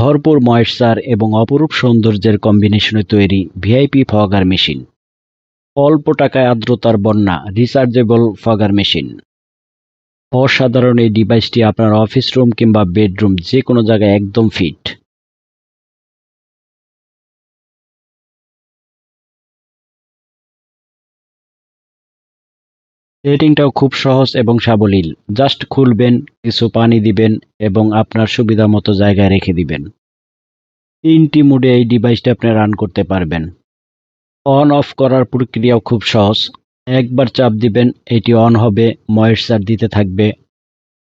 ভরপুর ময়েশ্চার এবং অপরূপ সৌন্দর্যের কম্বিনেশনে তৈরি ভিআইপি ফগার মেশিন। অল্প টাকায় আর্দ্রতার বন্যা রিচার্জেবল ফগার মেশিন। অসাধারণ এই ডিভাইসটি আপনার অফিস রুম কিংবা বেডরুম যে কোনো জায়গায় একদম ফিট সেটিংটাও খুব সহজ এবং সাবলীল। জাস্ট খুলবেন, কিছু পানি দিবেন এবং আপনার সুবিধা মতো জায়গায় রেখে দিবেন। তিনটি মোডে এই ডিভাইসটা আপনি রান করতে পারবেন। অন অফ করার প্রক্রিয়াও খুব সহজ। একবার চাপ দিবেন, এটি অন হবে, ময়েশ্চার দিতে থাকবে।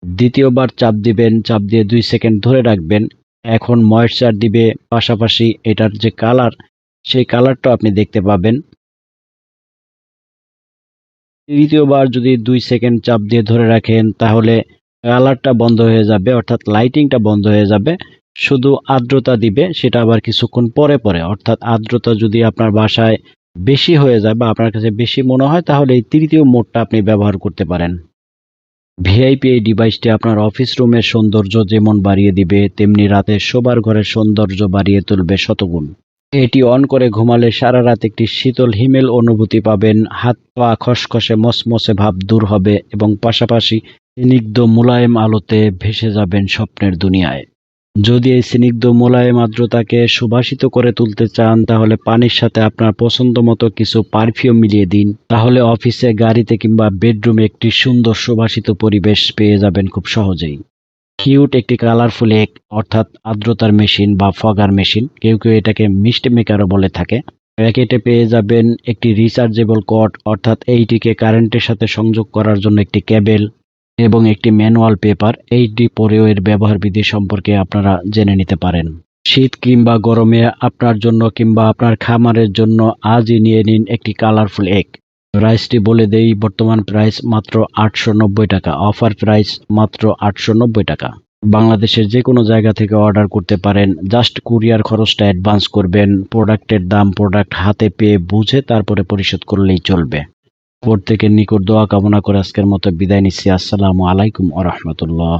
দ্বিতীয়বার চাপ দিবেন, চাপ দিয়ে দুই সেকেন্ড ধরে রাখবেন। এখন ময়েশ্চার দিবে, পাশাপাশি এটার যে কালার সেই কালারটা আপনি দেখতে পাবেন। তৃতীয়বার যদি দুই সেকেন্ড চাপ দিয়ে ধরে রাখেন, তাহলে কালারটা বন্ধ হয়ে যাবে, অর্থাৎ লাইটিংটা বন্ধ হয়ে যাবে। শুধু আর্দ্রতা দিবে, সেটা আবার কিছুক্ষণ পরে পরে। অর্থাৎ আর্দ্রতা যদি আপনার বাসায় বেশি হয়ে যায় বা আপনার কাছে বেশি মনে হয়, তাহলে এই তৃতীয় মোডটা আপনি ব্যবহার করতে পারেন। ভিআইপি এই ডিভাইসটি আপনার অফিস রুমের সৌন্দর্য যেমন বাড়িয়ে দিবে, তেমনি রাতে শোবার ঘরের সৌন্দর্য বাড়িয়ে তুলবে শতগুণ। এটি অন করে ঘুমালে সারা রাত একটি শীতল হিমেল অনুভূতি পাবেন। হাত পা খসখসে, মসমসে ভাব দূর হবে এবং পাশাপাশি স্নিগ্ধ মোলায়েম আলোতে ভেসে যাবেন স্বপ্নের দুনিয়ায়। যদি এই স্নিগ্ধ মোলায়েম আর্দ্রতাকে সুবাসিত করে তুলতে চান, তাহলে পানির সাথে আপনার পছন্দ মতো কিছু পারফিউম মিলিয়ে দিন। তাহলে অফিসে, গাড়িতে কিংবা বেডরুমে একটি সুন্দর সুবাসিত পরিবেশ পেয়ে যাবেন খুব সহজেই। কিউট একটি কালারফুল এক অর্থাৎ আর্দ্রতার মেশিন বা ফগার মেশিন, কেউ কেউ এটাকে মিষ্টি মেকারও বলে থাকে। প্যাকেটে পেয়ে যাবেন একটি রিচার্জেবল কট, অর্থাৎ এইটিকে কারেন্টের সাথে সংযোগ করার জন্য একটি কেবেল এবং একটি ম্যানুয়াল পেপার। এইটি পরেও এর ব্যবহার বিধি সম্পর্কে আপনারা জেনে নিতে পারেন। শীত কিংবা গরমে আপনার জন্য কিংবা আপনার খামারের জন্য আজই নিয়ে নিন একটি কালারফুল এক প্রাইসটি বলে দেই, বর্তমান প্রাইস মাত্র আটশো নব্বই টাকা, অফার প্রাইস মাত্র আটশো নব্বই টাকা। বাংলাদেশের যে কোনো জায়গা থেকে অর্ডার করতে পারেন, জাস্ট কুরিয়ার খরচটা অ্যাডভান্স করবেন, প্রোডাক্টের দাম প্রোডাক্ট হাতে পেয়ে বুঝে তারপরে পরিশোধ করলেই চলবে। প্রত্যেকের নিকট দোয়া কামনা করে আজকের মতো বিদায় নিচ্ছি, আসসালামু আলাইকুম আ রহমতুল্লাহ।